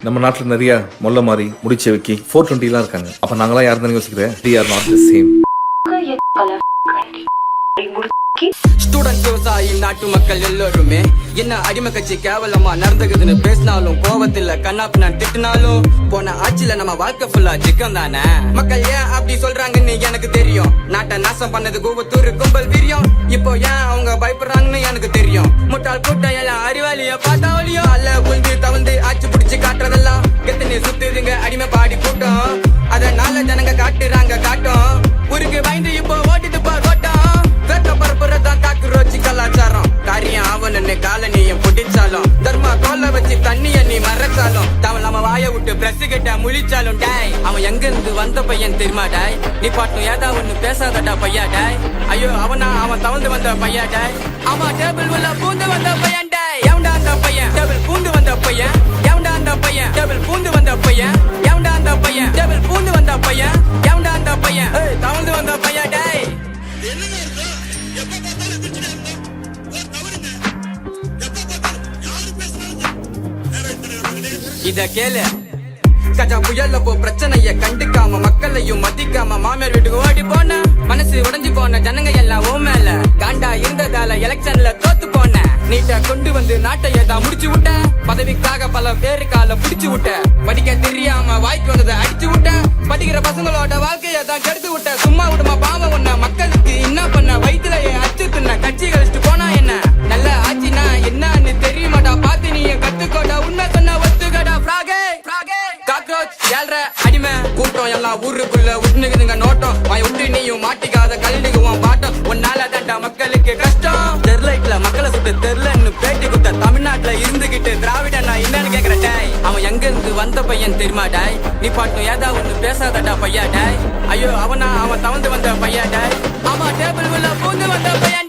நம்ம நாட்டுல நிறைய மொல்ல மாதிரி முடிச்ச வைக்கி ஃபோர் டுவெண்ட்டிலாம் இருக்காங்க. அப்ப நாங்களாம் யார் தானே யோசிக்கிறேன் they are not the same student விவசாயி நாட்டு மக்கள் எல்லோருமே என்ன அடிமை கட்சி கேவலமா நடந்துக்குதுன்னு பேசினாலும் கோவத்துல கண்ணாப்பு நான் திட்டினாலும் போன ஆட்சியில நம்ம வாழ்க்கை ஃபுல்லா சிக்கம் தானே? மக்கள் ஏன் அப்படி சொல்றாங்கன்னு எனக்கு தெரியும். நாட்டை நாசம் பண்ணது கோவத்தூர் கும்பல் வீரியம். இப்போ ஏன் அவங்க பயப்படுறாங்கன்னு எனக்கு தெரியும். முட்டாள் கூட்டம் எல்லாம் அறிவாளிய பார்த்தாவளியோ எங்கிருந்து வந்த பையன் தெரியுமாடாய் நீ பாட்டும் ஏதா ஒண்ணு பேசாதடா பையாடாய் ஐயோ அவனா அவன் தவழ்ந்து வந்த பையாடாய் அவன் டேபிள் உள்ள பூந்து வந்த பையன் டாய். எவன்டா அந்த பையன்? டேபிள் பூந்து வந்த பையன். எவன்டா அந்த பையன்? டேபிள் பூந்து வந்த பையன். எவன்டா அந்த பையன்? டேபிள் பூந்து வந்த பையன். எவன்டா அந்த பையன்? தவழ்ந்து வந்த பையன் டாய். இத கேளு. கஜா புயல்ல போ பிரச்சனைய கண்டுக்காம மக்களையும் மதிக்காம மாமியார் வீட்டுக்கு ஓடி போன மனசு உடைஞ்சு போன ஜனங்க எல்லாம் ஓ மேல. காண்டா இருந்ததால எலெக்ஷன்ல தோத்து போன நீட்ட கொண்டு வந்து நாட்டை ஏதா முடிச்சு விட்ட பதவிக்காக பல பேரு கால புடிச்சு விட்ட படிக்க தெரியாம வாய்க்கு வந்ததை அடிச்சு விட்ட படிக்கிற பசங்களோட வாழ்க்கைய தான் கெடுத்து விட்ட சும்மா விடுமா காக்ரோச் ஏழ்ற அடிமை கூட்டம் எல்லாம் ஊருக்குள்ள உட்னுக்குதுங்க நோட்டம். வாய் விட்டு நீயும் மாட்டிக்காத கல்லுக்குவான் பாட்டம். உன்னால தாண்டா மக்களுக்கு கஷ்டம். ஸ்டெர்லைட்ல மக்களை சுட்டு தெருலன்னு பேட்டி குத்த தமிழ்நாட்டுல இருந்துகிட்டு திராவிட நான் என்னன்னு கேக்குற டாய். அவன் எங்க இருந்து வந்த பையன் தெரியுமா டாய்? நீ பாட்டும் ஏதா ஒண்ணு பேசாதடா பையா டாய். ஐயோ அவனா அவன் தவந்து வந்த பையா டாய். அவன் டேபிள் உள்ள பூந்து வந்த பையன்